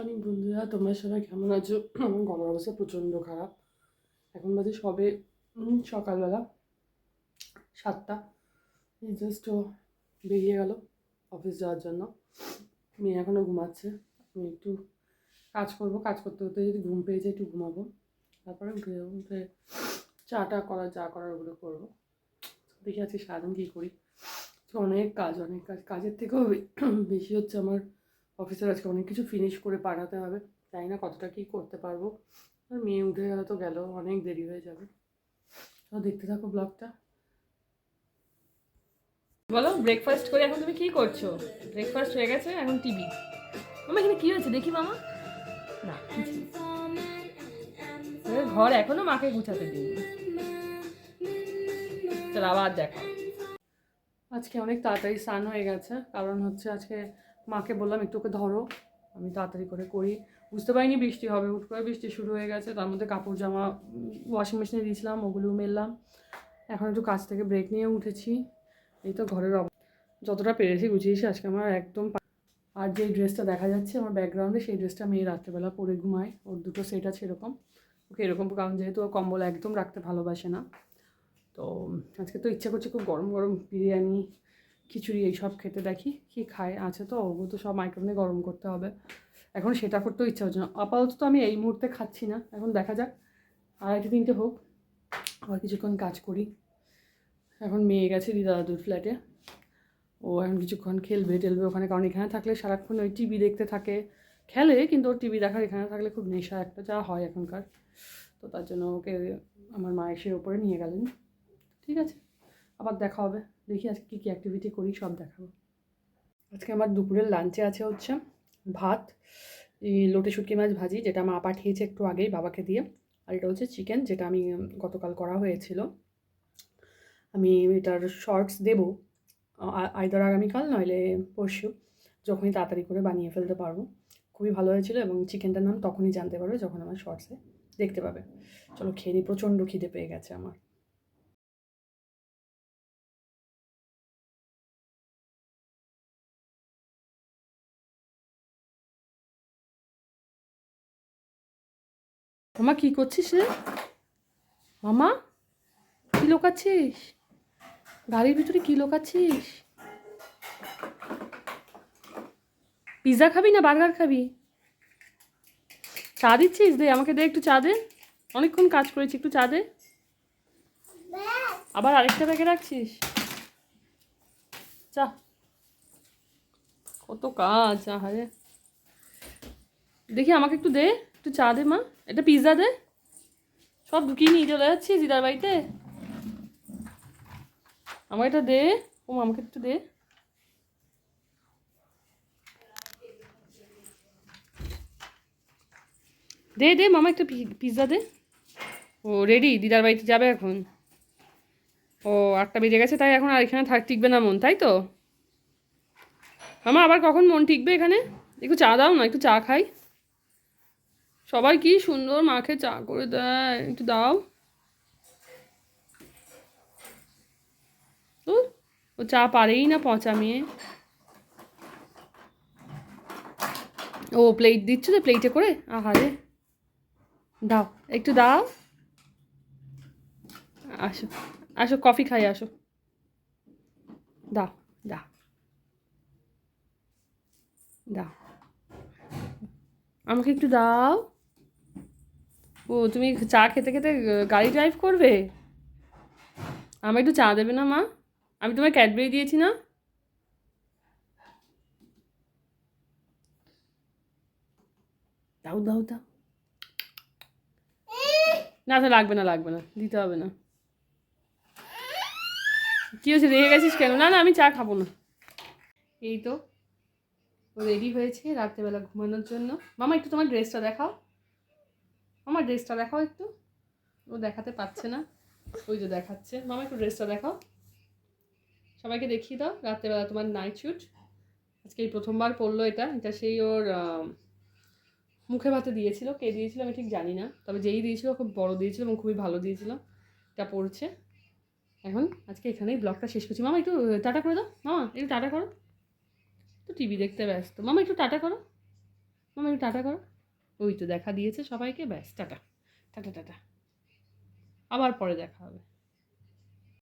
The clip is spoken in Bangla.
মর্নিং বন্ধুরা, তোমরা সবাই কেমন আছো? আমার গলার অবস্থা প্রচণ্ড খারাপ। এখন বাজে সবে সকালবেলা সাতটা। জাস্ট বেরিয়ে গেল অফিস যাওয়ার জন্য। মেয়ে এখনও ঘুমাচ্ছে। আমি একটু কাজ করব। কাজ করতে করতে যদি ঘুম পেয়ে যায় একটু ঘুমাবো। তারপরে উঠে যাব উঠে চাটা করা, যা করার ওগুলো করব। দেখি আজকে সারাদিন কী করি। অনেক কাজ অনেক কাজ। কাজের থেকেও বেশি হচ্ছে আমার অফিসের আজকে অনেক কিছু ফিনিশ করে পাঠাতে হবে। জানি না কতটা কী করতে পারব। আর মেয়ে উঠে গেলে তো গেল, অনেক দেরি হয়ে যাবে। তো দেখতে থাকো ব্লগটা বলো ব্রেকফাস্ট করে এখন তুমি কি করছ? ব্রেকফাস্ট হয়ে গেছে, এখন টিভি মামা, এখানে কি হয়েছে? দেখি মামা। না ঘর এখনও মাকে গুছাতে দিই চল আবার দেখো। আজকে অনেক তাড়াতাড়ি স্নান হয়ে গেছে, কারণ হচ্ছে আজকে মাকে বললাম, একটু ওকে ধরো, আমি তাড়াতাড়ি করে করি। বুঝতে পারিনি, বৃষ্টি হবে, হুট করে বৃষ্টি শুরু হয়ে গেছে। তার মধ্যে কাপড়, জামা ওয়াশিং মেশিনে দিয়েছিলাম ওগুলো মেললাম। এখন একটু কাজ থেকে ব্রেক নিয়ে উঠেছি। এই তো ঘরের যতটা পেরেছি গুছিয়েছি আজকে আমার একদম আর যে ড্রেসটা দেখা যাচ্ছে আমার ব্যাকগ্রাউন্ডে সেই ড্রেসটা মেয়ে রাত্রেবেলা পরে ঘুমায়। ওর দুটো সেট আছে এরকম। ওকে এরকম কারণ যেহেতু ও কম্বল একদম রাখতে ভালোবাসে না। তো, আজকে তো ইচ্ছা করছে খুব গরম গরম বিরিয়ানি খিচুড়ি এইসব খেতে দেখি, কি খায়, আছে তো, ওগুলো তো সব মাইক্রোভেনে গরম করতে হবে। এখন সেটা করতেও ইচ্ছা হচ্ছে না। আপাতত তো আমি এই মুহূর্তে খাচ্ছি না। এখন দেখা যাক, আড়াইটে তিনটে হোক, আবার কিছুক্ষণ কাজ করি। এখন মেয়ে গেছে দিদা দাদুর ফ্ল্যাটে ও এখন কিছুক্ষণ খেলবে, টেলবে ওখানে, কারণ এখানে থাকলে সারাক্ষণ ওই টিভি দেখতে থাকে। খেলে, কিন্তু ওর টিভি দেখার এখানে থাকলে খুব নেশা একটা যা হয় এখনকার। তো তার জন্য ওকে আমার মা এসে ওপরে নিয়ে গেলেন। ঠিক আছে? আবার দেখা হবে। দেখি আজকে কী কী অ্যাক্টিভিটি করি, সব দেখাবো। আজকে আমার দুপুরের লাঞ্চে আছে হচ্ছে ভাত লোটে শুটকি মাছ ভাজি, যেটা মা পাঠিয়েছে একটু আগেই বাবাকে দিয়ে। আর এটা হচ্ছে চিকেন যেটা আমি গতকাল করা হয়েছিল। আমি এটার শর্টস দেবো আইদার আগামীকাল, নইলে পরশু, যখনই তাড়াতাড়ি করে বানিয়ে ফেলতে পারব। খুবই ভালো হয়েছিল এবং চিকেনটার নাম তখনই জানতে পারবে যখন আমার শর্টসে দেখতে পাবে। চলো খেয়ে নিই প্রচণ্ড খিদে পেয়ে গেছে আমার। মামা, কি করছিস রে? মামা, কি লোকাচ্ছিস? গাড়ির ভিতরে কি লোকাচ্ছিস? পিৎজা খাবি না বার্গার খাবি? চা দিচ্ছিস? দে, আমাকে দে একটু চা দে। অনেকক্ষণ কাজ করেছি, একটু চা দে। আবার আরেকটা প্যাকে রাখছিস? চা কত কাজ, আহারে। দেখি, আমাকে একটু দে। একটু চা দে মা। এটা পিৎজা দে। সব ঢুকিয়ে নিয়ে চলে যাচ্ছি দিদার বাড়িতে। আমাকে এটা দে। ও আমাকে একটু দে। দে দে, মামা, একটা পিৎজা দে। ও রেডি দিদার বাড়িতে যাবে এখন। ও, আটটা বেজে গেছে, তাই এখন আর এখানে থাক টিকবে না মন, তাই তো? মামা, আবার কখন মন টিকবে এখানে? একটু চা দাও না, একটু চা খাই। সবাই কি সুন্দর মাকে চা করে দেয়? একটু দাও। ও চা পারেই না পচা মেয়ে। ও প্লেট দিচ্ছ তো প্লেটে করে? আহারে। দাও, একটু দাও। আসো আসো কফি খাই, আসো। দাও দাও। দাও। আমাকে একটু দাও। ও, তুমি চা খেতে খেতে গাড়ি ড্রাইভ করবে? আমায় একটু চা দেবে না, মা? আমি তোমায় ক্যাডবেরি দিয়েছি না? দাও দাও দাও। না তো লাগবে না লাগবে না, দিতে হবে না। কী হয়েছে, রেগে গেছিস কেন? না না, আমি চা খাব না। এই তো রেডি হয়েছে রাত্রেবেলা ঘুমানোর জন্য। মামা, একটু তোমার ড্রেসটা দেখাও। আমার ড্রেসটা দেখাও একটু। ও দেখাতে পাচ্ছে না। ওই যে দেখাচ্ছে। মামা, একটু ড্রেসটা দেখাও। সবাইকে দেখিয়ে দাও। রাত্রেবেলা তোমার নাইট শ্যুট আজকে এই প্রথমবার পড়ল এটা। এটা সেই ওর মুখে ভাতে দিয়েছিল। কে দিয়েছিল আমি ঠিক জানি না। তবে যেই দিয়েছিল খুব বড় দিয়েছিল এবং খুবই ভালো দিয়েছিল। এটা পড়ছে এখন আজকে এখানেই ব্লগটা শেষ করছি। মামা, একটু টাটা করে দাও। মামা, একটু টাটা করো। তো টিভি দেখতে ব্যস্ত। মামা, একটু টাটা করো। মামা, একটু টাটা করো। ওই তো দেখা দিয়েছে সবাইকে ব্যাস টাটা। Tata tata. আবার পরে দেখা হবে।